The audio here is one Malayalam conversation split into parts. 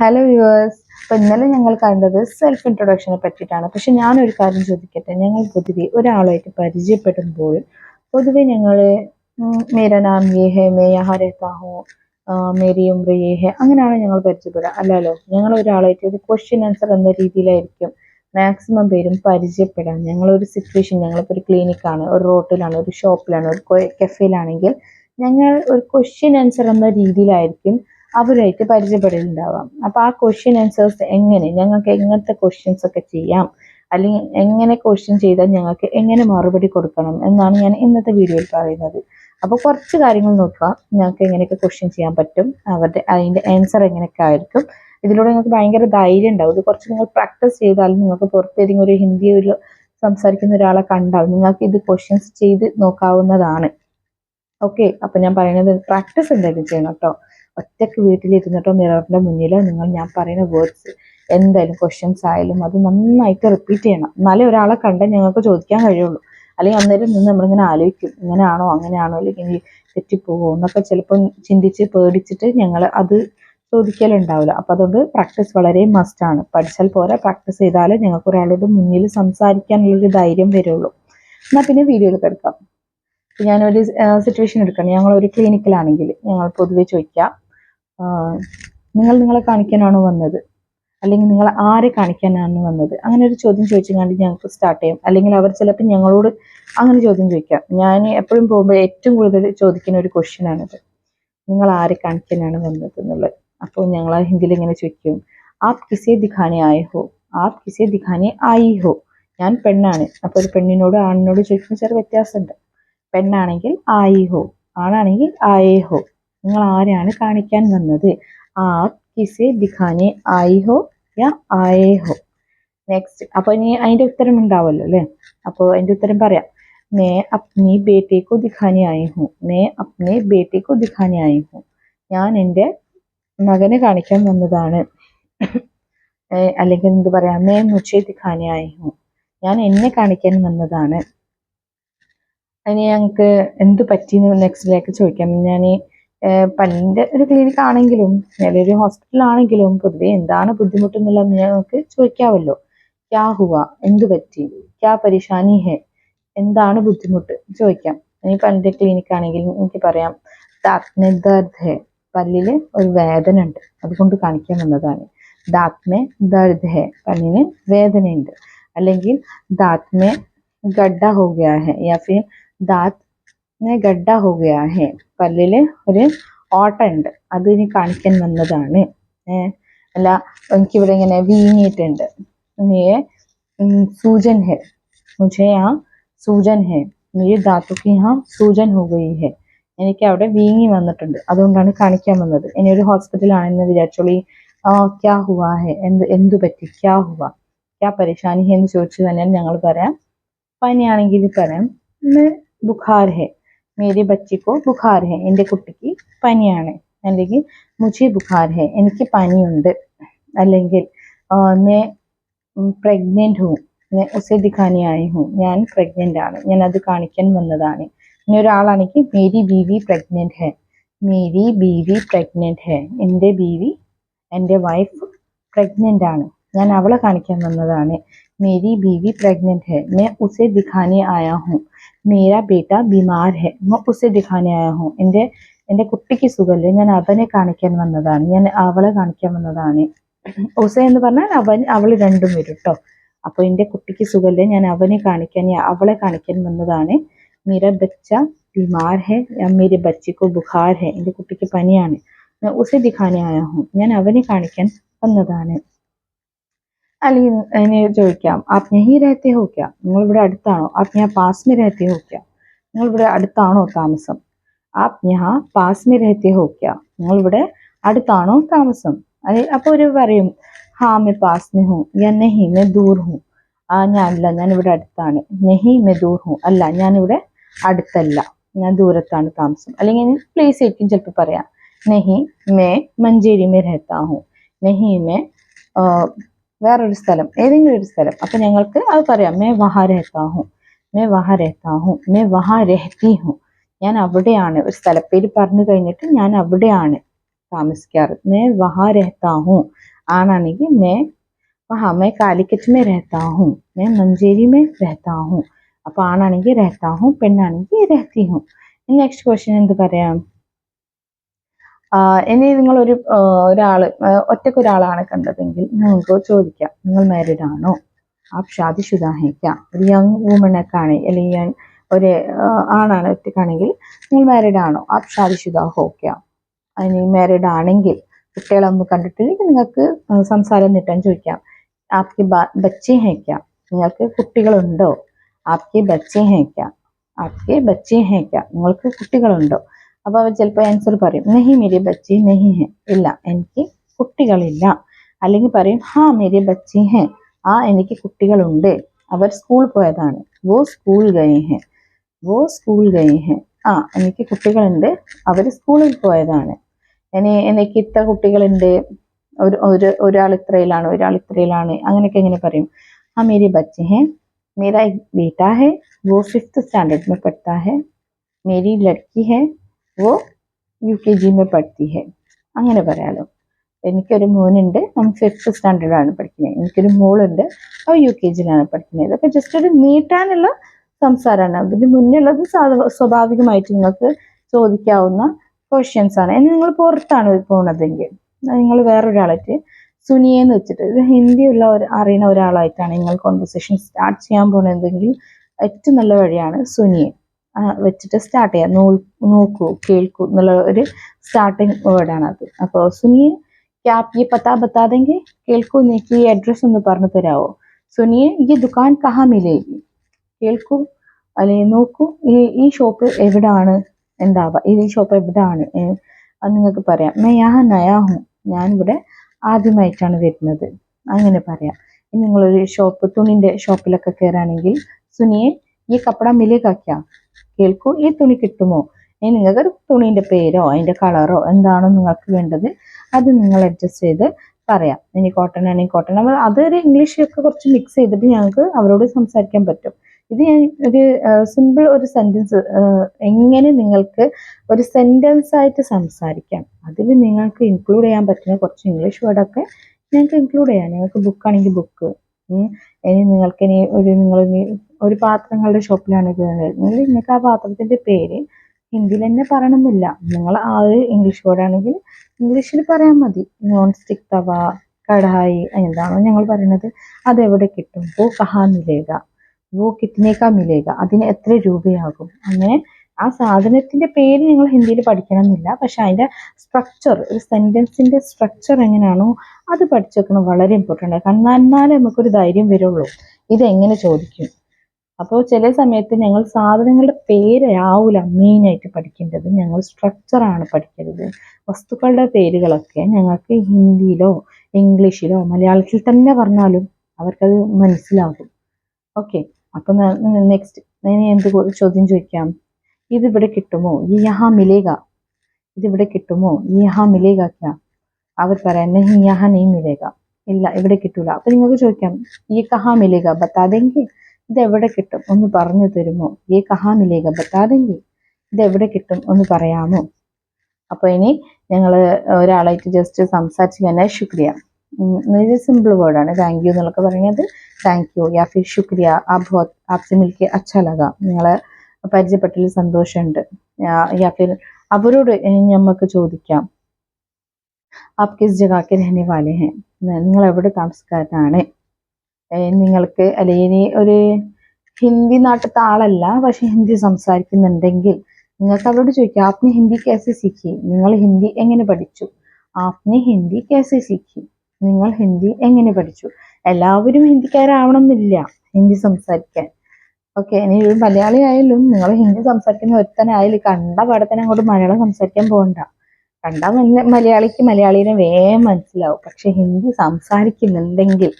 ഹലോ വ്യൂവേഴ്സ് അപ്പോൾ ഇന്നലെ ഞങ്ങൾ കണ്ടത് സെൽഫ് ഇൻട്രൊഡക്ഷനെ പറ്റിയിട്ടാണ്. പക്ഷെ ഞാനൊരു കാര്യം ചോദിക്കട്ടെ? ഞങ്ങൾ പൊതുവെ ഒരാളായിട്ട് പരിചയപ്പെടുമ്പോൾ പൊതുവെ ഞങ്ങൾ മേര നാം യേ മേരി ഉംറി യേ അങ്ങനെയാണ് ഞങ്ങൾ പരിചയപ്പെടുക. അല്ലല്ലോ ഞങ്ങൾ ഒരാളായിട്ട് ഒരു ക്വസ്റ്റ്യൻ ആൻസർ എന്ന രീതിയിലായിരിക്കും മാക്സിമം പേരും പരിചയപ്പെടാൻ. ഞങ്ങളൊരു സിറ്റുവേഷൻ ഞങ്ങളിപ്പോൾ ഒരു ക്ലിനിക്കാണ് ഒരു റോട്ടിലാണ് ഒരു ഷോപ്പിലാണ് ഒരു കഫേയിലാണെങ്കിൽ ഞങ്ങൾ ഒരു ക്വസ്റ്റ്യൻ ആൻസർ എന്ന രീതിയിലായിരിക്കും അവരുമായിട്ട് പരിചയപ്പെടലുണ്ടാവാം അപ്പോൾ ആ ക്വസ്റ്റ്യൻ ആൻസേഴ്സ് എങ്ങനെ? ഞങ്ങൾക്ക് എങ്ങനത്തെ ക്വസ്റ്റ്യൻസ് ഒക്കെ ചെയ്യാം? അല്ലെങ്കിൽ എങ്ങനെ ക്വസ്റ്റ്യൻ ചെയ്താൽ ഞങ്ങൾക്ക് എങ്ങനെ മറുപടി കൊടുക്കണം എന്നാണ് ഞാൻ ഇന്നത്തെ വീഡിയോയിൽ പറയുന്നത്. അപ്പോൾ കുറച്ച് കാര്യങ്ങൾ നോക്കുക. ഞങ്ങൾക്ക് എങ്ങനെയൊക്കെ ക്വസ്റ്റ്യൻ ചെയ്യാൻ പറ്റും? അവരുടെ അതിന്റെ ആൻസർ എങ്ങനെയൊക്കെ ആയിരിക്കും? ഇതിലൂടെ നിങ്ങൾക്ക് ഭയങ്കര ധൈര്യം ഉണ്ടാവും. ഇത് കുറച്ച് നിങ്ങൾ പ്രാക്ടീസ് ചെയ്താൽ നിങ്ങൾക്ക് പുറത്തേതെങ്കിലും ഒരു ഹിന്ദി ഒരു സംസാരിക്കുന്ന ഒരാളെ കണ്ടാൽ നിങ്ങൾക്ക് ഇത് ക്വസ്റ്റ്യൻസ് ചെയ്ത് നോക്കാവുന്നതാണ്. ഓക്കെ അപ്പൊ ഞാൻ പറയുന്നത് പ്രാക്ടീസ് എന്തായാലും ചെയ്യണം കേട്ടോ. ഒറ്റയ്ക്ക് വീട്ടിലിരുന്നിട്ടോ മിററിന്റെ മുന്നിലോ നിങ്ങൾ ഞാൻ പറയുന്ന വേർഡ്സ് എന്തായാലും ക്വസ്റ്റ്യൻസ് ആയാലും അത് നന്നായിട്ട് റിപ്പീറ്റ് ചെയ്യണം. എന്നാലേ ഒരാളെ കണ്ടാൽ ഞങ്ങൾക്ക് ചോദിക്കാൻ കഴിയുള്ളൂ. അല്ലെങ്കിൽ അന്നേരം നിന്ന് നമ്മളിങ്ങനെ ആലോചിക്കും ഇങ്ങനെയാണോ അങ്ങനെയാണോ അല്ലെങ്കിൽ തെറ്റിപ്പോകുമോ എന്നൊക്കെ ചിലപ്പം ചിന്തിച്ച് പേടിച്ചിട്ട് ഞങ്ങൾ അത് ചോദിക്കലുണ്ടാവില്ല. അപ്പം അതുകൊണ്ട് പ്രാക്ടീസ് വളരെ മസ്റ്റാണ് പഠിച്ചാൽ പോരാ പ്രാക്ടീസ് ചെയ്താലേ ഞങ്ങൾക്ക് ഒരാളോട് മുന്നിൽ സംസാരിക്കാനുള്ളൊരു ധൈര്യം വരുള്ളൂ. എന്നാൽ പിന്നെ വീഡിയോയിൽ കിടക്കാം ഞാനൊരു സിറ്റുവേഷൻ എടുക്കണം. ഞങ്ങളൊരു ക്ലിനിക്കിലാണെങ്കിൽ ഞങ്ങൾ പൊതുവെ ചോദിക്കാം. നിങ്ങൾ നിങ്ങളെ കാണിക്കാനാണ് വന്നത്. അല്ലെങ്കിൽ നിങ്ങൾ ആരെ കാണിക്കാനാണ് വന്നത്? അങ്ങനെ ഒരു ചോദ്യം ചോദിച്ചുകൊണ്ട് ഞങ്ങൾക്ക് സ്റ്റാർട്ട് ചെയ്യാം. അല്ലെങ്കിൽ അവർ ചിലപ്പോൾ ഞങ്ങളോട് അങ്ങനെ ചോദ്യം ചോദിക്കാം. ഞാൻ എപ്പോഴും പോകുമ്പോൾ ഏറ്റവും കൂടുതൽ ചോദിക്കുന്ന ഒരു ക്വസ്റ്റ്യൻ ആണിത്. നിങ്ങൾ ആരെ കാണിക്കാനാണ് വന്നത് എന്നുള്ളത്. അപ്പോൾ ഞങ്ങൾ ഹിന്ദിയിൽ ഇങ്ങനെ ചോദിക്കും. ആപ് കിസേ ദിഖാനെ ആയ ഹോ? ആപ് കിസേ ദിഖാനെ ആയി ഹോ? ഞാൻ പെണ്ണാണ്. അപ്പോൾ ഒരു പെണ്ണിനോട് ആണിനോട് ചോദിക്കുന്ന ചെറിയ വ്യത്യാസമുണ്ട്. പെണ്ണാണെങ്കിൽ ആയി ഹോ? ആണാണെങ്കിൽ ആയേ ഹോ? നിങ്ങൾ ആരെയാണ് കാണിക്കാൻ വന്നത്? ആപ് കിസെ ദിഖാനെ ആയി ഹോ യാ ആയേ ഹോ നെക്സ്റ്റ് അപ്പൊ ഇനി അതിന്റെ ഉത്തരം ഉണ്ടാവല്ലോ അല്ലെ? അപ്പോൾ അതിന്റെ ഉത്തരം പറയാം. മേ അപ്നി ബേട്ടേക്കു ദിഖാനെ ആയി ഹോ മേ അപ്നെ ബേട്ടേക്കു ദിഖാനെ ആയി ഹോ ഞാൻ എന്റെ മകനെ കാണിക്കാൻ വന്നതാണ്. അല്ലെങ്കിൽ എന്ത് പറയാം? മേ മുച്ചേ ദിഖാനെ ആയി ഹോ ഞാൻ എന്നെ കാണിക്കാൻ വന്നതാണ്. അതിന് ഞങ്ങൾക്ക് എന്ത് പറ്റിയെന്ന് നെക്സ്റ്റിലേക്ക് ചോദിക്കാം. ഞാൻ പല്ലിന്റെ ഒരു ക്ലിനിക് ആണെങ്കിലും അല്ലെങ്കിൽ ഹോസ്പിറ്റൽ ആണെങ്കിലും പൊതുവെ എന്താണ് ബുദ്ധിമുട്ട് എന്നുള്ളത് നമുക്ക് ചോദിക്കാമല്ലോ ക്യാ ഹുവ? എന്ത് പറ്റി? ക്യാ പരിശാനി ഹെ? എന്താണ് ബുദ്ധിമുട്ട്? ചോദിക്കാം. ഇനി പല്ലിന്റെ ക്ലിനിക് ആണെങ്കിൽ എനിക്ക് പറയാം. ദാത്മെ ദർദ് ഹെ. പല്ലിൽ ഒരു വേദന ഉണ്ട്. അതുകൊണ്ട് കാണിക്കാൻ വന്നതാണ്. ദാത്മെ ദർദ് ഹെ. പല്ലിന് വേദനയുണ്ട്. അല്ലെങ്കിൽ ദാത്മെ ഗഡ്ഡ ഹോ ഗ്യാ ഹെ. യാ ഫിർ ദാത്ത് ഗഡ്ഡ ഹോ ഗയാ ഹെ പല്ലിൽ ഒരു ഓട്ട ഉണ്ട് അത് ഇനി കാണിക്കാൻ വന്നതാണ് അല്ല എനിക്കിവിടെ ഇങ്ങനെ വീങ്ങിയിട്ടുണ്ട് ये सूजन है मुझे यहाँ सूजन है मेरे दांतों की यहाँ सूजन हो गई है എനിക്ക് അവിടെ വീങ്ങി വന്നിട്ടുണ്ട് അതുകൊണ്ടാണ് കാണിക്കാൻ വന്നത് ഇനി ഒരു ഹോസ്പിറ്റലാണെന്ന് വിചാരിച്ചോളി ആ ക്യാ ഹുവാ ഹെ എന്ത് എന്തു പറ്റി ക്യാ ഹുവ ക്യാ പരേഷാനി ഹെ എന്ന് ചോദിച്ചു തന്നെ ഞങ്ങൾ പറയാം പനിയാണെങ്കിൽ പറയാം ബുഖാർ ഹെ മേരി ബച്ചിക്കോ ബുഖാർ ഹെ എന്റെ കുട്ടിക്ക് പനിയാണ് അല്ലെങ്കിൽ മുझे ബുഖാർ ഹെ എനിക്ക് പനിയുണ്ട് അല്ലെങ്കിൽ മേ പ്രഗ്നന്റ് ഹൂ ഉസെ ദിഖാനെ ആയി ഹൂ ഞാൻ പ്രഗ്നന്റ് ആണ് ഞാൻ അത് കാണിക്കാൻ വന്നതാണ് ഇനി ഒരാളാണെങ്കിൽ മേരി ബീവി പ്രഗ്നന്റ് ഹെ മേരി ബീവി പ്രഗ്നന്റ് ഹെ എന്റെ ബീവി എന്റെ വൈഫ് പ്രഗ്നന്റ് ആണ് ഞാൻ അവളെ കാണിക്കാൻ വന്നതാണ് മേരി बीवी प्रेग्नेंट है मैं उसे दिखाने आया हूँ। मेरा बेटा बीमार है मैं उसे दिखाने आया हूँ। എന്റെ എന്റെ കുട്ടിക്ക് സുഖമില്ല ഞാൻ അവനെ കാണിക്കാൻ വന്നതാണ് ഞാൻ അവളെ കാണിക്കാൻ വന്നതാണ് ഉസ എന്ന് പറഞ്ഞാൽ അവൻ അവൾ രണ്ടും വരും കേട്ടോ അപ്പോൾ എന്റെ കുട്ടിക്ക് സുഖമില്ല ഞാൻ അവനെ കാണിക്കാൻ അവളെ കാണിക്കാൻ വന്നതാണ് മീര ബച്ച ബിമാർ ഹെ മേരെ ബച്ചിക്കോ ബുഖാർ ഹെ എന്റെ കുട്ടിക്ക് പനിയാണ് ഉസെ ദിഖാനെ ആയ ഹും ഞാൻ അവനെ കാണിക്കാൻ വന്നതാണ് അല്ലെങ്കിൽ അതിനെ ചോദിക്കാം ആപ് യഹി രഹത്തെ ഹോ ക്യാ നിങ്ങൾ ഇവിടെ അടുത്താണോ? ആപ് ഞാൻ പാസ് മേ രഹത്തെ ഹോ ക്യാ നിങ്ങൾ ഇവിടെ അടുത്താണോ താമസം? ആപ് യഹാ പാസ് മേ രഹത്തെ ഹോ ക്യാ നിങ്ങൾ ഇവിടെ അടുത്താണോ താമസം? അല്ലെ അപ്പോൾ ഒരു പറയും ഹാ മേ പാസ് മേ ഹൂ യാ നെഹി മേ ദൂർ ഹൂ. ആ ഞാൻ ഇവിടെ അടുത്താണ്. നെഹി മേ ദൂർ ഹൂ അല്ല ഞാനിവിടെ അടുത്തല്ല ഞാൻ ദൂരത്താണ് താമസം. അല്ലെങ്കിൽ പ്ലേസ് ആയിരിക്കും ചിലപ്പോൾ പറയാം നെഹി മേ മഞ്ചേരി മേ രഹത്താ ഹൂ നെഹി മേ വേറൊരു സ്ഥലം ഏതെങ്കിലും ഒരു സ്ഥലം. അപ്പം ഞങ്ങൾക്ക് അത് പറയാം മേ വഹാ മേ വഹാ മേ വഹാ ഞാൻ അവിടെയാണ് ഒരു സ്ഥലപ്പേര് പറഞ്ഞു കഴിഞ്ഞിട്ട് ഞാൻ അവിടെയാണ് താമസിക്കാറ്. മേ വഹാ രഹത്താ ഹൂ ആണാണെങ്കിൽ മേ വഹാ മേ കാലിക്കറ്റ് മേ രഹത്താഹു മേ മഞ്ചേരി മേ രഹത്താഹു അപ്പൊ ആണാണെങ്കിൽ രഹത്താഹു പെണ്ണാണെങ്കിൽ രഹത്തിഹു നെക്സ്റ്റ് ക്വസ്റ്റ്യൻ എന്ത് പറയാം? ഇനി നിങ്ങൾ ഒരു ഒരാൾ ഒറ്റയ്ക്ക് ഒരാളാണ് കണ്ടതെങ്കിൽ നിങ്ങൾക്ക് ചോദിക്കാം. നിങ്ങൾ മാരീഡ് ആണോ? ആപ് ക്യാ ഒരു യങ് വുമണൊക്കെ ആണ് അല്ലെങ്കിൽ യങ് ഒരു ആണാണ് ഒറ്റയ്ക്കാണെങ്കിൽ നിങ്ങൾ മാരീഡ് ആണോ? ആപ് ക്യാ അതിന് മാരീഡ് ആണെങ്കിൽ കുട്ടികളൊന്നും കണ്ടിട്ടില്ലെങ്കിൽ നിങ്ങൾക്ക് സംസാരം നീട്ടാൻ ചോദിക്കാം. ആപ്കി ബച്ചേ ഹേ ക്യാ നിങ്ങൾക്ക് കുട്ടികളുണ്ടോ? ആപ്കി ബച്ചേ ഹേ ക്യാ ആപ്കെ ബച്ചേ ഹേ ക്യാ നിങ്ങൾക്ക് കുട്ടികളുണ്ടോ? അപ്പോൾ അവർ ചിലപ്പോൾ ആൻസർ പറയും നെഹി മേരി ബച്ചി നെഹി ഹെ. ഇല്ല എനിക്ക് കുട്ടികളില്ല. അല്ലെങ്കിൽ പറയും ഹാ മേരി ബച്ചി ഹെ ആ എനിക്ക് കുട്ടികളുണ്ട്. അവർ സ്കൂൾ പോയതാണ്. വോ സ്കൂൾ ഗൈ ഹെ വോ സ്കൂൾ ഗൈ ഹെ. ആ എനിക്ക് കുട്ടികളുണ്ട്. അവർ സ്കൂളിൽ പോയതാണ്. ഇനി എനിക്ക് ഇത്ര കുട്ടികളുണ്ട്. ഒരു ഒരു ഒരാൾ ഇത്രയിലാണ് ഒരാൾ ഇത്രയിലാണ്. അങ്ങനെയൊക്കെ എങ്ങനെ പറയും. ആ മേരി ബച്ചി ഹെ മേരാ ബേട്ട ഹെ വോ ഫിഫ്ത്ത് സ്റ്റാൻഡേർഡ് പെട്ടാ ഹെ മേരി ലഡ്കി ഹെ वो യു കെ ജി മേ പഠിത്തി ഹെ. അങ്ങനെ പറയാലോ. എനിക്കൊരു മോനുണ്ട്. അവൻ ഫിഫ്ത്ത് സ്റ്റാൻഡേർഡാണ് പഠിക്കുന്നത് എനിക്കൊരു മോളുണ്ട്. അവ യു കെ ജിയിലാണ് പഠിക്കുന്നത് ഇതൊക്കെ ജസ്റ്റ് ഒരു നീട്ടാനുള്ള സംസാരമാണ് അതിന് മുന്നുള്ളത് സ്വാഭാവികമായിട്ട് നിങ്ങൾക്ക് ചോദിക്കാവുന്ന ക്വസ്റ്റ്യൻസ് ആണ്. ഇനി നിങ്ങൾ പുറത്താണ് പോകുന്നതെങ്കിൽ നിങ്ങൾ വേറൊരാളായിട്ട് സുനിയെന്ന് വെച്ചിട്ട് ഒരു ഹിന്ദി ഉള്ള ഒരു അറിയുന്ന ഒരാളായിട്ടാണ് നിങ്ങൾ കോൺവെർസേഷൻ സ്റ്റാർട്ട് ചെയ്യാൻ പോണതെങ്കിൽ ഏറ്റവും നല്ല വഴിയാണ് സുനിയെ വെച്ചിട്ട് സ്റ്റാർട്ട് ചെയ്യാം നൂ നോക്കൂ കേൾക്കൂ എന്നുള്ള ഒരു സ്റ്റാർട്ടിങ് വേർഡാണ് അത് അപ്പോൾ സുനിയെ क्या आप ये पता बता देंगे കേൾക്കൂ എനിക്ക് ഈ അഡ്രസ്സ് ഒന്ന് പറഞ്ഞു തരാമോ സുനിയെ ഈ ദുക്കാൻ കഹാ മിലേഗി കേൾക്കൂ അല്ലെങ്കിൽ നോക്കൂ ഈ ഈ ഷോപ്പ് എവിടാണ് ഉണ്ടാവുക ഈ ഷോപ്പ് എവിടാണ് ഏ, അത് നിങ്ങൾക്ക് പറയാം മേ യഹാ നയാ ഹൂ ഞാനിവിടെ ആദ്യമായിട്ടാണ് വരുന്നത് അങ്ങനെ പറയാം ഇനി നിങ്ങളൊരു ഷോപ്പ് തുണിൻ്റെ ഷോപ്പിലൊക്കെ കയറുകയാണെങ്കിൽ സുനിയെ ഈ കപ്പട മിലേഗാ ക്യാ കേൾക്കൂ ഈ തുണി കിട്ടുമോ? ഇനി നിങ്ങൾക്ക് തുണീന്റെ പേരോ അതിന്റെ കളറോ എന്താണോ നിങ്ങൾക്ക് വേണ്ടത് അത് നിങ്ങൾ അഡ്ജസ്റ്റ് ചെയ്ത് പറയാം. ഇനി കോട്ടൺ ആണെങ്കിൽ കോട്ടൺ നമ്മൾ അതൊരു ഇംഗ്ലീഷ് ഒക്കെ കുറച്ച് മിക്സ് ചെയ്തിട്ട് ഞങ്ങൾക്ക് അവരോട് സംസാരിക്കാൻ പറ്റും. ഇത് ഞാൻ ഒരു സിമ്പിൾ ഒരു സെന്റൻസ് എങ്ങനെ നിങ്ങൾക്ക് ഒരു സെന്റൻസ് ആയിട്ട് സംസാരിക്കാം. അതിൽ നിങ്ങൾക്ക് ഇൻക്ലൂഡ് ചെയ്യാൻ പറ്റുന്ന കുറച്ച് ഇംഗ്ലീഷ് വേർഡൊക്കെ ഞങ്ങൾക്ക് ഇൻക്ലൂഡ് ചെയ്യാം. ഞങ്ങൾക്ക് ബുക്കാണെങ്കിൽ ബുക്ക് ഇനി നിങ്ങൾക്ക് ഇനി ഒരു നിങ്ങൾ ഒരു പാത്രങ്ങളുടെ ഷോപ്പിലാണ് വരുന്നത് നിങ്ങൾക്ക് ആ പാത്രത്തിന്റെ പേര് ഹിന്ദിയിൽ തന്നെ പറയണമെന്നില്ല. നിങ്ങൾ ആ ഒരു ഇംഗ്ലീഷ് വേർഡാണെങ്കിൽ ഇംഗ്ലീഷിൽ പറയാൻ മതി. നോൺ സ്റ്റിക്ക് തവ കടായി എന്താണോ ഞങ്ങൾ പറയുന്നത്. അതെവിടെ കിട്ടും? വോ കഹാ മിലേഗ. വോ കിത്നേക്കാ മിലേഗ. അതിന് എത്ര രൂപയാകും? അങ്ങനെ ആ സാധനത്തിന്റെ പേര് നിങ്ങൾ ഹിന്ദിയിൽ പഠിക്കണം എന്നില്ല പക്ഷെ അതിന്റെ സ്ട്രക്ചർ ഒരു സെന്റൻസിന്റെ സ്ട്രക്ചർ എങ്ങനെയാണോ അത് പഠിച്ചു വെക്കണം വളരെ ഇമ്പോർട്ടന്റ് ആണ്. കാരണം എന്നാലേ നമുക്കൊരു ധൈര്യം വരുള്ളൂ. ഇതെങ്ങനെ ചോദിക്കും? അപ്പോൾ ചില സമയത്ത് ഞങ്ങൾ സാധനങ്ങളുടെ പേരാവൂല മെയിനായിട്ട് പഠിക്കേണ്ടത്. ഞങ്ങൾ സ്ട്രക്ചറാണ് പഠിക്കരുത്. വസ്തുക്കളുടെ പേരുകളൊക്കെ ഞങ്ങൾക്ക് ഹിന്ദിയിലോ ഇംഗ്ലീഷിലോ മലയാളത്തിൽ തന്നെ പറഞ്ഞാലും അവർക്കത് മനസ്സിലാകും. ഓക്കെ അപ്പം നെക്സ്റ്റ് ഇനി എന്ത് ചോദ്യം ചോദിക്കാം? ഇതിവിടെ കിട്ടുമോ? യഹാ മിലേഗ. ഇതിവിടെ കിട്ടുമോ? യഹാ മിലേഗ ക്യാ? അവർ പറയാം നഹി യഹാ നെയ് മിലേഗ. ഇല്ല ഇവിടെ കിട്ടൂല. അപ്പൊ നിങ്ങൾക്ക് ചോദിക്കാം ഈ കഹാ മിലേഗ ബത്താതെങ്കിൽ ഇത് എവിടെ കിട്ടും? ഒന്ന് പറഞ്ഞു തരുമോ? ഈ കഹാ മിലേഗ ബത്താതെങ്കിൽ ഇത് എവിടെ കിട്ടും? ഒന്ന് പറയാമോ? അപ്പൊ ഇനി ഞങ്ങൾ ഒരാളായിട്ട് ജസ്റ്റ് സംസാരിച്ച് കഴിഞ്ഞാൽ ശുക്രിയ. ഇത് സിമ്പിൾ വേർഡാണ് താങ്ക് യു എന്നുള്ളതൊക്കെ പറയുന്നത്. താങ്ക് യു യാ ഫിർ ശുക്രിയ ആ ബഹുത് ആപ്സെ അച്ഛലക നിങ്ങളെ പരിചയപ്പെട്ടതിൽ സന്തോഷമുണ്ട്. യാത്ര അവരോട് നമുക്ക് ചോദിക്കാം. ആപ് കിസ് ജഗാക്ക് രഹനെ വാലെ ഹെ നിങ്ങൾ എവിടെ താമസക്കാരനാണ്? നിങ്ങൾക്ക് അല്ലെങ്കിൽ ഒരു ഹിന്ദി നാട്ടിലത്തെ ആളല്ല പക്ഷെ ഹിന്ദി സംസാരിക്കുന്നുണ്ടെങ്കിൽ നിങ്ങൾക്ക് അവരോട് ചോദിക്കാം ആപ്നി ഹിന്ദി കേസെ സിഖി? നിങ്ങൾ ഹിന്ദി എങ്ങനെ പഠിച്ചു? ആപ്നി ഹിന്ദി കേസെ സിഖി. നിങ്ങൾ ഹിന്ദി എങ്ങനെ പഠിച്ചു? എല്ലാവരും ഹിന്ദിക്കാരാവണമെന്നില്ല ഹിന്ദി സംസാരിക്കാൻ. ഓക്കെ ഇനി ഒരു മലയാളി ആയാലും നിങ്ങൾ ഹിന്ദി സംസാരിക്കുന്ന ഒരുത്തനായാലും കണ്ട പാടത്തന്നെ അങ്ങോട്ട് മലയാളം സംസാരിക്കാൻ പോകണ്ട. കണ്ട മല- മലയാളിക്ക് മലയാളീനെ വേഗം മനസ്സിലാവും. പക്ഷെ ഹിന്ദി സംസാരിക്കുന്നുണ്ടെങ്കിൽ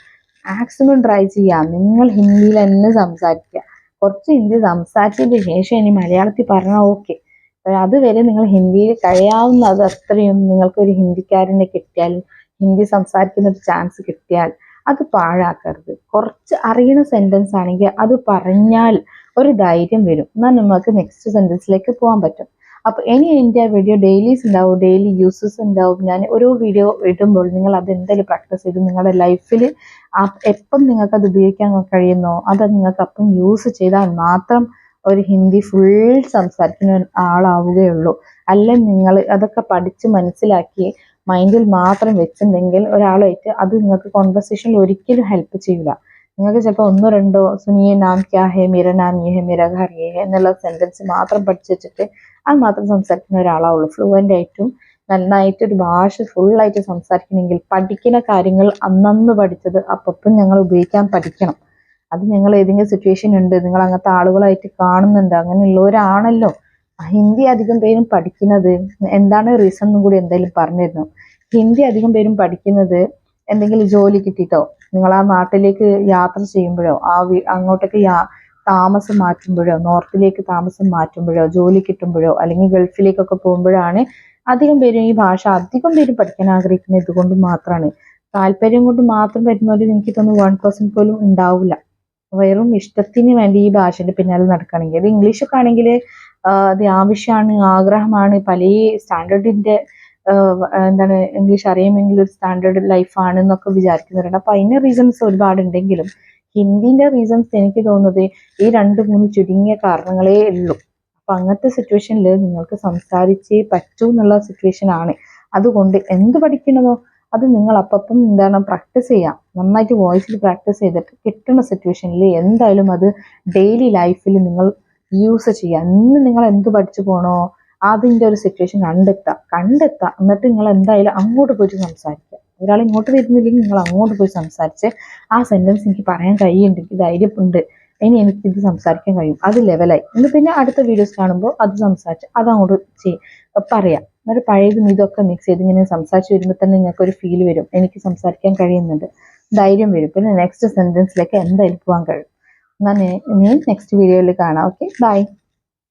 മാക്സിമം ട്രൈ ചെയ്യാം. നിങ്ങൾ ഹിന്ദിയിൽ തന്നെ സംസാരിക്കുക. കുറച്ച് ഹിന്ദി സംസാരിച്ചതിന് ശേഷം ഇനി മലയാളത്തിൽ പറഞ്ഞാൽ ഓക്കെ അതുവരെ നിങ്ങൾ ഹിന്ദിയിൽ കഴിയാവുന്ന കഴിയാവുന്നത് അത്രയും നിങ്ങൾക്കൊരു ഹിന്ദിക്കാരനെ കിട്ടിയാൽ ഹിന്ദി സംസാരിക്കുന്ന ഒരു ചാൻസ് കിട്ടിയാൽ അത് പാഴാക്കരുത്. കുറച്ച് അറിയുന്ന സെന്റൻസ് ആണെങ്കിൽ അത് പറഞ്ഞാൽ ഒരു ധൈര്യം വരും. എന്നാൽ നമുക്ക് നെക്സ്റ്റ് സെന്റൻസിലേക്ക് പോകാൻ പറ്റും. അപ്പോൾ ഇനി എന്റെ വീഡിയോ ഡെയിലീസ് ഉണ്ടാവും ഡെയിലി യൂസസ് ഉണ്ടാവും. ഞാൻ ഓരോ വീഡിയോ ഇടുമ്പോൾ നിങ്ങൾ അത് എന്തായാലും പ്രാക്ടീസ് ചെയ്ത് നിങ്ങളുടെ ലൈഫിൽ എപ്പം നിങ്ങൾക്ക് അത് ഉപയോഗിക്കാൻ കഴിയുന്നോ അത് നിങ്ങൾക്ക് അപ്പം യൂസ് ചെയ്താൽ മാത്രം ഒരു ഹിന്ദി ഫുൾ സംസാരിക്കുന്ന ആളാവുകയുള്ളൂ അല്ലെ നിങ്ങൾ അതൊക്കെ പഠിച്ച് മനസ്സിലാക്കി മൈൻഡിൽ മാത്രം വെച്ചിട്ടുണ്ടെങ്കിൽ ഒരാളായിട്ട് അത് നിങ്ങൾക്ക് കോൺവെർസേഷനിൽ ഒരിക്കലും ഹെൽപ്പ് ചെയ്യില്ല നിങ്ങൾക്ക് ചിലപ്പോൾ ഒന്നോ രണ്ടോ സുനിയെ നാം ക്യാ ഹേ? മിര നാം യേ ഹേ? മിര ഘർ യേ ഹെ? എന്നുള്ള സെന്റൻസ് മാത്രം പഠിച്ചു വെച്ചിട്ട് അത് മാത്രം സംസാരിക്കുന്ന ഒരാളാവുള്ളൂ. ഫ്ലുവന്റ് ആയിട്ടും നന്നായിട്ട് ഒരു ഭാഷ ഫുള്ളായിട്ട് സംസാരിക്കണമെങ്കിൽ പഠിക്കുന്ന കാര്യങ്ങൾ അന്നന്ന് പഠിച്ചത് അപ്പം ഞങ്ങൾ ഉപയോഗിക്കാൻ പഠിക്കണം. അത് ഞങ്ങൾ ഏതെങ്കിലും സിറ്റുവേഷൻ ഉണ്ട് നിങ്ങൾ അങ്ങനത്തെ ആളുകളായിട്ട് കാണുന്നുണ്ട് അങ്ങനെയുള്ളവരാണല്ലോ. ഹിന്ദി അധികം പേരും പഠിക്കുന്നത് എന്താണ് റീസൺ എന്നും കൂടി എന്തായാലും പറഞ്ഞിരുന്നു. ഹിന്ദി അധികം പേരും പഠിക്കുന്നത് എന്തെങ്കിലും ജോലി കിട്ടിയിട്ടോ? നിങ്ങൾ ആ നാട്ടിലേക്ക് യാത്ര ചെയ്യുമ്പോഴോ ആ അങ്ങോട്ടേക്ക് യാ താമസം മാറ്റുമ്പോഴോ നോർത്തിലേക്ക് താമസം മാറ്റുമ്പോഴോ ജോലി കിട്ടുമ്പോഴോ അല്ലെങ്കിൽ ഗൾഫിലേക്കൊക്കെ പോകുമ്പോഴാണ് അധികം പേരും ഈ ഭാഷ അധികം പേരും പഠിക്കാൻ ആഗ്രഹിക്കുന്നത് ഇതുകൊണ്ട് മാത്രമാണ് താല്പര്യം കൊണ്ട് മാത്രം വരുന്നവർ എനിക്ക് തോന്നുന്നു വൺ പെർസെന്റ് പോലും ഉണ്ടാവില്ല. വെറും ഇഷ്ടത്തിന് വേണ്ടി ഈ ഭാഷയുടെ പിന്നാലെ നടക്കുകയാണെങ്കിൽ അത് ഇംഗ്ലീഷൊക്കെ ആണെങ്കിൽ അത് ആവശ്യമാണ് ആഗ്രഹമാണ്. പല സ്റ്റാൻഡേർഡിന്റെ എന്താണ് ഇംഗ്ലീഷ് അറിയുമെങ്കിൽ ഒരു സ്റ്റാൻഡേർഡ് ലൈഫാണ് എന്നൊക്കെ വിചാരിക്കുന്നവരുണ്ട്. അപ്പൊ അതിന്റെ റീസൺസ് ഒരുപാടുണ്ടെങ്കിലും ഹിന്ദിന്റെ റീസൺസ് എനിക്ക് തോന്നുന്നത് ഈ രണ്ട് മൂന്ന് ചുരുങ്ങിയ കാരണങ്ങളേ ഉള്ളൂ. അപ്പൊ അങ്ങനത്തെ സിറ്റുവേഷനിൽ നിങ്ങൾക്ക് സംസാരിച്ചേ പറ്റൂ എന്നുള്ള സിറ്റുവേഷൻ ആണ്. അതുകൊണ്ട് എന്ത് പഠിക്കണമോ അത് നിങ്ങൾ അപ്പം എന്താണ് പ്രാക്ടീസ് ചെയ്യാം. നന്നായിട്ട് വോയിസിൽ പ്രാക്ടീസ് ചെയ്തിട്ട് കിട്ടുന്ന സിറ്റുവേഷനിൽ എന്തായാലും അത് ഡെയിലി ലൈഫിൽ നിങ്ങൾ യൂസ് ചെയ്യുക ഇന്ന് നിങ്ങൾ എന്ത് പഠിച്ചു പോണോ അതിന്റെ ഒരു സിറ്റുവേഷൻ കണ്ടെത്തുക കണ്ടെത്തുക എന്നിട്ട് നിങ്ങൾ എന്തായാലും അങ്ങോട്ട് പോയിട്ട് സംസാരിക്കുക. ഒരാൾ ഇങ്ങോട്ട് വരുന്നില്ലെങ്കിൽ നിങ്ങൾ അങ്ങോട്ട് പോയി സംസാരിച്ച് ആ സെന്റൻസ് എനിക്ക് പറയാൻ കഴിയുന്നുണ്ട് എനിക്ക് ധൈര്യമുണ്ട്. ഇനി എനിക്കിത് സംസാരിക്കാൻ കഴിയും. അത് ലെവലായി എന്നിട്ട് പിന്നെ അടുത്ത വീഡിയോസ് കാണുമ്പോൾ അത് സംസാരിച്ച് അത് അങ്ങോട്ട് ചെയ്യും പറയാം. എന്നിട്ട് പഴയതും ഇതൊക്കെ മിക്സ് ചെയ്ത് ഇങ്ങനെ സംസാരിച്ച് വരുമ്പോൾ തന്നെ നിങ്ങൾക്ക് ഒരു ഫീൽ വരും. എനിക്ക് സംസാരിക്കാൻ കഴിയുന്നുണ്ട്. ധൈര്യം വരും. പിന്നെ നെക്സ്റ്റ് സെന്റൻസിലേക്ക് എന്തായാലും പോകാൻ കഴിയും. എന്നാൽ ഇനി നെക്സ്റ്റ് വീഡിയോയിൽ കാണാം. Okay bye